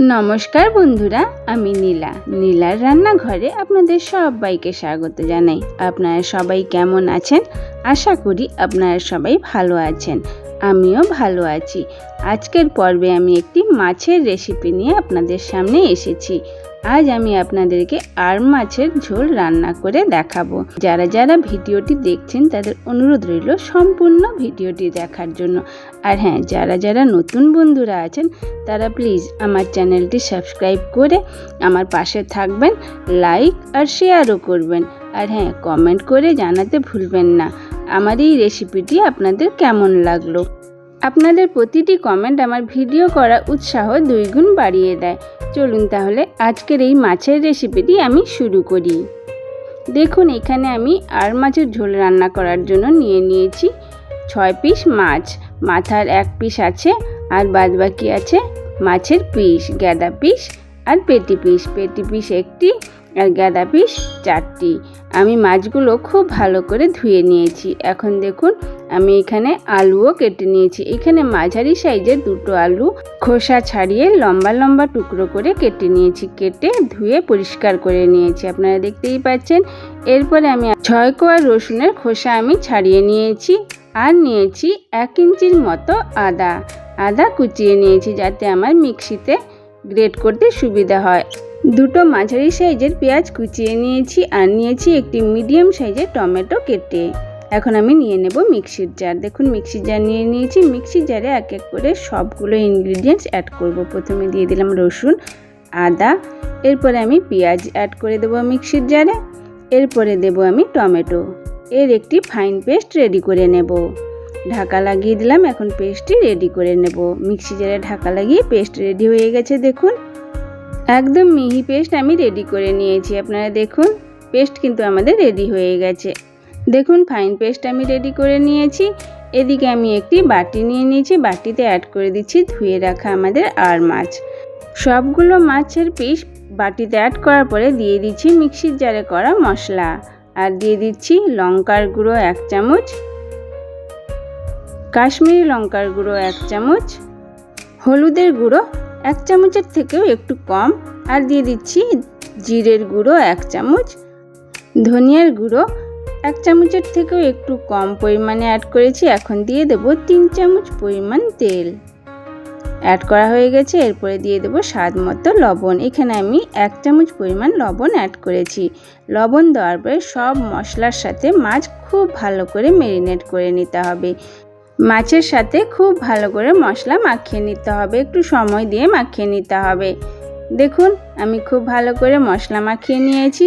নমস্কার বন্ধুরা, আমি নীলা। নীলার রান্নাঘরে আপনাদের সবাইকে স্বাগত জানাই। আপনারা সবাই কেমন আছেন? আশা করি আপনারা সবাই ভালো আছেন। আমিও ভালো আছি। আজকের পর্বে আমি একটি মাছের রেসিপি নিয়ে আপনাদের সামনে এসেছি। আজ আমি আপনাদেরকে আর মাছের ঝোল রান্না করে দেখাবো। যারা যারা ভিডিওটি দেখছেন, তাদের অনুরোধ রইল সম্পূর্ণ ভিডিওটি দেখার জন্য। আর হ্যাঁ যারা যারা নতুন বন্ধুরা আছেন, তারা প্লিজ আমার চ্যানেলটি সাবস্ক্রাইব করে আমার পাশে থাকবেন, লাইক আর শেয়ারও করবেন। আর হ্যাঁ কমেন্ট করে জানাতে ভুলবেন না। আমার এই রেসিপিটি আপনাদের কেমন লাগল? আপনাদের প্রতিটি কমেন্ট আমার ভিডিও করা উৎসাহ দুইগুণ বাড়িয়ে দেয়। চলুন তাহলে আজকের এই মাছের রেসিপিটি আমি শুরু করি। দেখুন, এখানে আমি আর মাছের ঝোল রান্না করার জন্য নিয়ে নিয়েছি ছয় পিস মাছ। মাথার এক পিস আছে আর বাদবাকি আছে মাছের পিস গ্যাদা পিস আর পেটি পিস পেটি পিস একটি আর গ্যাদা পিস চারটি। আমি মাছগুলো খুব ভালো করে ধুয়ে নিয়েছি। এখন দেখুন আমি এখানে আলুও কেটে নিয়েছি। এখানে মাঝারি সাইজের দুটো আলু খোসা ছাড়িয়ে লম্বা লম্বা টুকরো করে কেটে নিয়েছি। কেটে ধুয়ে পরিষ্কার করে নিয়েছি। আপনারা দেখতেই পাচ্ছেন, এরপরে আমি ছয় কোয়া রসুনের খোসা আমি ছাড়িয়ে নিয়েছি আর নিয়েছি এক ইঞ্চির মতো আদা। আদা কুচিয়ে নিয়েছি যাতে আমার মিক্সিতে গ্রেট করতে সুবিধা হয়। দুটো মাঝারি সাইজের পেঁয়াজ কুচিয়ে নিয়েছি আর নিয়েছি একটি মিডিয়াম সাইজের টমেটো কেটে। এখন আমি নিয়ে নেব মিক্সির জার দেখুন, মিক্সির জার নিয়ে নিয়েছি। মিক্সির জারে এক এক করে সবগুলো ইনগ্রিডিয়েন্টস অ্যাড করব। প্রথমে দিয়ে দিলাম রসুন, আদা, এরপরে আমি পেঁয়াজ অ্যাড করে দেবো মিক্সির জারে এরপরে দেব আমি টমেটো। এর একটি ফাইন পেস্ট রেডি করে নেব। ঢাকা লাগিয়ে দিলাম, এখন পেস্টটি রেডি করে নেব। মিক্সি জারে ঢাকা লাগিয়ে পেস্ট রেডি হয়ে গেছে, দেখুন। একদম মিহি পেস্ট আমি রেডি করে নিয়েছি, আপনারা দেখুন। পেস্ট কিন্তু আমাদের রেডি হয়ে গেছে। দেখুন ফাইন পেস্ট আমি রেডি করে নিয়েছি। এদিকে আমি একটি বাটি নিয়ে নিয়েছি। বাটিতে অ্যাড করে দিচ্ছি ধুয়ে রাখা আমাদের আর মাছ। সবগুলো মাছের পিস বাটিতে অ্যাড করার পরে দিয়ে দিচ্ছি মিক্সির জারে করা মশলা। আর দিয়ে দিচ্ছি লঙ্কার গুঁড়ো এক চামচ। কাশ্মীরি লঙ্কার গুঁড়ো এক চামচ। হলুদের গুঁড়ো এক চামচের থেকেও একটু কম। আর দিয়ে দিচ্ছি জিরের গুঁড়ো এক চামচ। ধনিয়ার গুঁড়ো এক চামচের থেকেও একটু কম পরিমাণে অ্যাড করেছি, এখন দিয়ে দেব তিন চামচ পরিমাণ তেল। অ্যাড করা হয়ে গেছে, এরপরে দিয়ে দেবো স্বাদ মতো লবণ। এখানে আমি এক চামচ পরিমাণ লবণ অ্যাড করেছি। লবণ দেওয়ার পরে সব মশলার সাথে মাছ খুব ভালো করে মেরিনেট করে নিতে হবে। মাছের সাথে খুব ভালো করে মশলা মাখিয়ে নিতে হবে, একটু সময় দিয়ে মাখিয়ে নিতে হবে। দেখুন, আমি খুব ভালো করে মশলা মাখিয়ে নিয়েছি।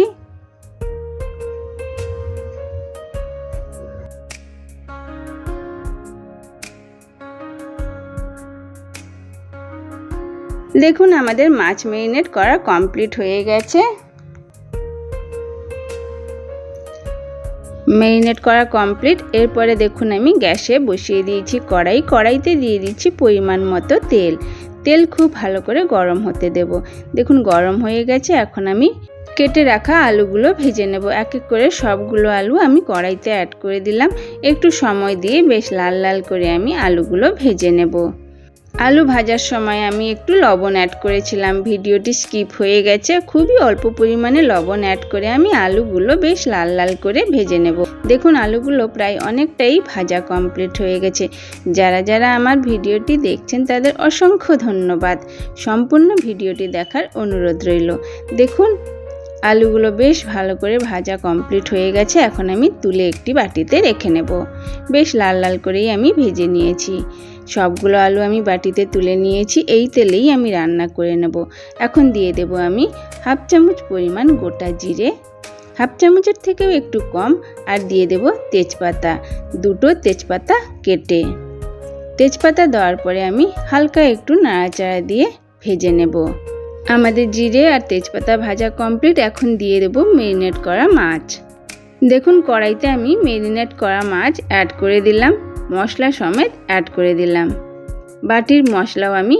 দেখুন আমাদের মাছ মেরিনেট করা কমপ্লিট হয়ে গেছে। মেরিনেট করা কমপ্লিট এরপরে দেখুন আমি গ্যাসে বসিয়ে দিয়েছি কড়াই। কড়াইতে দিয়ে দিচ্ছি পরিমাণ মতো তেল। তেল খুব ভালো করে গরম হতে দেব। দেখুন গরম হয়ে গেছে, এখন আমি কেটে রাখা আলুগুলো ভেজে নেব। এক এক করে সবগুলো আলু আমি কড়াইতে অ্যাড করে দিলাম। একটু সময় দিয়ে বেশ লাল লাল করে আমি আলুগুলো ভেজে নেব। আলু ভাজার সময় আমি একটু লবণ অ্যাড করেছিলাম। ভিডিওটি স্কিপ হয়ে গেছে। খুবই অল্প পরিমাণে লবণ অ্যাড করে আমি আলুগুলো বেশ লাল লাল করে ভেজে নেব। দেখুন, আলুগুলো প্রায় অনেকটাই ভাজা কমপ্লিট হয়ে গেছে। যারা যারা আমার ভিডিওটি দেখছেন, তাদের অসংখ্য ধন্যবাদ। সম্পূর্ণ ভিডিওটি দেখার অনুরোধ রইল। দেখুন, আলুগুলো বেশ ভালো করে ভাজা কমপ্লিট হয়ে গেছে। এখন আমি তুলে একটি বাটিতে রেখে নেব। বেশ লাল লাল করেই আমি ভেজে নিয়েছি। সবগুলো আলু আমি বাটিতে তুলে নিয়েছি, এই তেলেই আমি রান্না করে নেব। এখন দিয়ে দেব আমি হাফ চামচ পরিমাণ গোটা জিরে, হাফ চামচের থেকেও একটু কম, আর দিয়ে দেব তেজপাতা। দুটো তেজপাতা কেটে। তেজপাতা দেওয়ার পরে আমি হালকা একটু নাড়াচাড়া দিয়ে ভেজে নেব। আমাদের জিরে আর তেজপাতা ভাজা কমপ্লিট এখন দিয়ে দেব মেরিনেট করা মাছ। দেখুন, কড়াইতে আমি মেরিনেট করা মাছ অ্যাড করে দিলাম। মশলা সমেত অ্যাড করে দিলাম। বাটির মশলাও আমি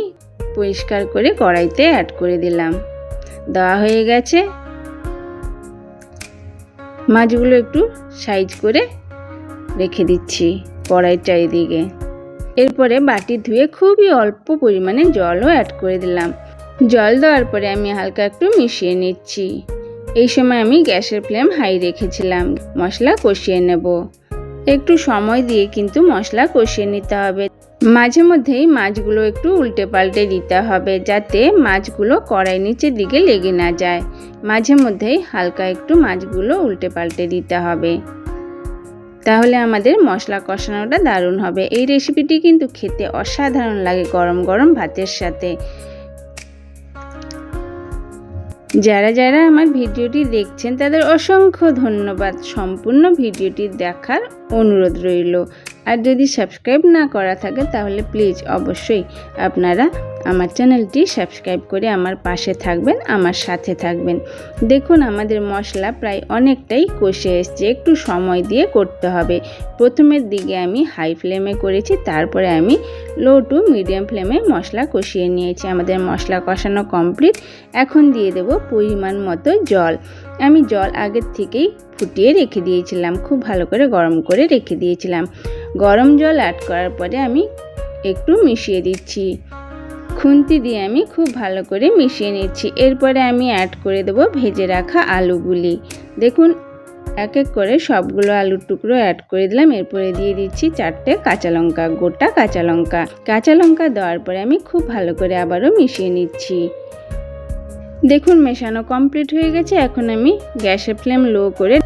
পরিষ্কার করে কড়াইতে অ্যাড করে দিলাম। দেওয়া হয়ে গেছে। মাছগুলো একটু সাইজ করে রেখে দিচ্ছি কড়াইয়ের চারিদিকে। এরপরে বাটি ধুয়ে খুবই অল্প পরিমাণে জলও অ্যাড করে দিলাম। জল দেওয়ার পরে আমি হালকা একটু মিশিয়ে নিচ্ছি। এই সময় আমি গ্যাসের ফ্লেম হাই রেখেছিলাম। মশলা কষিয়ে নেব। একটু সময় দিয়ে কিন্তু মশলা কষিয়ে নিতে হবে। মাঝে মধ্যেই মাছগুলো একটু উল্টে পাল্টে দিতে হবে যাতে মাছগুলো কড়াই নিচের দিকে লেগে না যায়। মাঝে মধ্যেই হালকা একটু মাছগুলো উল্টে পাল্টে দিতে হবে। তাহলে আমাদের মশলা কষানোটা দারুণ হবে। এই রেসিপিটি কিন্তু খেতে অসাধারণ লাগে গরম গরম ভাতের সাথে। যারা যারা আমার ভিডিওটি দেখছেন তাদের অসংখ্য ধন্যবাদ। সম্পূর্ণ ভিডিওটি দেখার অনুরোধ রইল। আর যদি সাবস্ক্রাইব না করা থাকে তাহলে প্লিজ অবশ্যই আপনারা আমার চ্যানেলটি সাবস্ক্রাইব করে আমার পাশে থাকবেন, আমার সাথে থাকবেন। দেখুন আমাদের মশলা প্রায় অনেকটাই কষে এসছে, একটু সময় দিয়ে করতে হবে। প্রথমের দিকে আমি হাই ফ্লেমে করেছি, তারপরে আমি লো টু মিডিয়াম ফ্লেমে মশলা কষিয়ে নিয়েছি। আমাদের মশলা কষানো কমপ্লিট এখন দিয়ে দেব পরিমাণ মতো জল। আমি জল আগের থেকেই ফুটিয়ে রেখে দিয়েছিলাম, খুব ভালো করে গরম করে রেখে দিয়েছিলাম। গরম জল অ্যাড করার পরে আমি একটু মিশিয়ে দিচ্ছি। খুন্তি দিয়ে আমি খুব ভালো করে মিশিয়ে নিচ্ছি। এরপরে আমি অ্যাড করে দেবো ভেজে রাখা আলুগুলি। দেখুন এক এক করে সবগুলো আলুর টুকরো অ্যাড করে দিলাম। এরপরে দিয়ে দিচ্ছি চারটে কাঁচা লঙ্কা, গোটা কাঁচা লঙ্কা। কাঁচা লঙ্কা দেওয়ার পরে আমি খুব ভালো করে আবারও মিশিয়ে নিচ্ছি। দেখুন মেশানো কমপ্লিট হয়ে গেছে, এখন আমি গ্যাসের ফ্লেম লো করে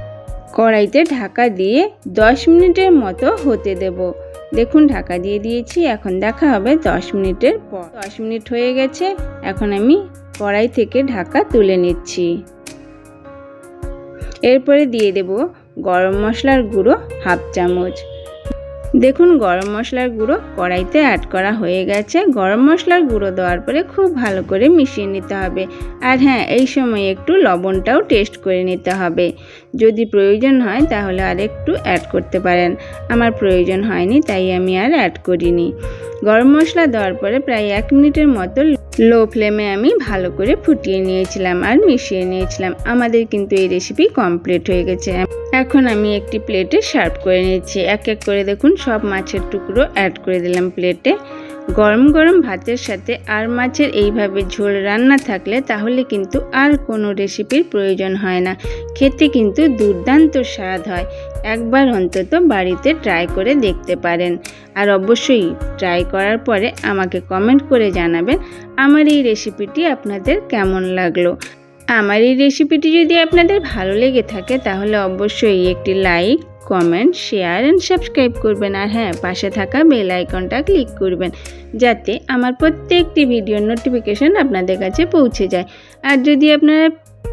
কড়াইতে ঢাকা দিয়ে দশ মিনিটের মতো হতে দেব। দেখুন ঢাকা দিয়ে দিয়েছি, এখন দেখা হবে দশ মিনিটের পর। দশ মিনিট হয়ে গেছে, এখন আমি কড়াই থেকে ঢাকা তুলে নিচ্ছি। এরপরে দিয়ে দেব গরম মশলার গুঁড়ো হাফ চামচ। দেখুন, গরম মশলার গুঁড়ো কড়াইতে অ্যাড করা হয়ে গেছে। গরম মশলার গুঁড়ো দেওয়ার পরে খুব ভালো করে মিশিয়ে নিতে হবে। আর হ্যাঁ এই সময় একটু লবণটাও টেস্ট করে নিতে হবে। যদি প্রয়োজন হয় তাহলে আর একটু অ্যাড করতে পারেন। আমার প্রয়োজন হয়নি, তাই আমি আর অ্যাড করিনি। গরম মশলা দেওয়ার পরে প্রায় এক মিনিটের মতো লো ফ্লেমে আমি ভালো করে ফুটিয়ে নিয়েছিলাম আর মিশিয়ে নিয়েছিলাম। আমাদের কিন্তু এই রেসিপি কমপ্লিট হয়ে গেছে। এখন আমি একটি প্লেটে সার্ভ করে নিয়েছি এক এক করে দেখুন, সব মাছের টুকরো অ্যাড করে দিলাম প্লেটে গরম গরম ভাতের সাথে আর মাছের এইভাবে ঝোল রান্না থাকলে তাহলে কিন্তু আর কোনো রেসিপির প্রয়োজন হয় না। খেতে কিন্তু দুর্দান্ত স্বাদ হয়। একবার অন্তত বাড়িতে ট্রাই করে দেখতে পারেন। আর অবশ্যই ট্রাই করার পরে আমাকে কমেন্ট করে জানাবেন, আমার এই রেসিপিটি আপনাদের কেমন লাগল? আমার এই রেসিপিটি যদি আপনাদের ভালো লেগে থাকে তাহলে অবশ্যই একটি like comment share and subscribe করবেন। আর হ্যাঁ পাশে থাকা বেল আইকনটা ক্লিক করবেন, যাতে আমার প্রত্যেকটি ভিডিওর নোটিফিকেশন আপনাদের কাছে পৌঁছে যায়। আর যদি আপনারা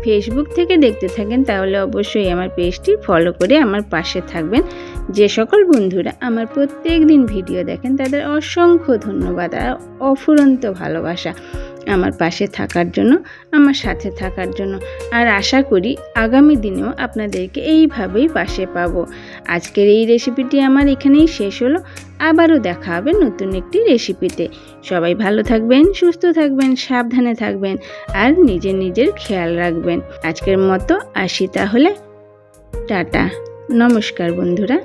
ফেসবুক থেকে দেখতে থাকেন, তাহলে অবশ্যই আমার পেজটি ফলো করে আমার পাশে থাকবেন। যে সকল বন্ধুরা আমার প্রত্যেক দিন ভিডিও দেখেন, তাদের অসংখ্য ধন্যবাদ আর অফুরন্ত ভালোবাসা আমার পাশে থাকার জন্য, আমার সাথে থাকার জন্য। আর আশা করি আগামী দিনেও আপনাদেরকে এইভাবেই পাশে পাবো। আজকের এই রেসিপিটি আমার এখানেই শেষ হলো। আবারও দেখা হবে নতুন একটি রেসিপিতে সবাই ভালো থাকবেন, সুস্থ থাকবেন, সাবধানে থাকবেন আর নিজের নিজের খেয়াল রাখবেন। আজকের মতো আসি তাহলে। টাটা। নমস্কার বন্ধুরা।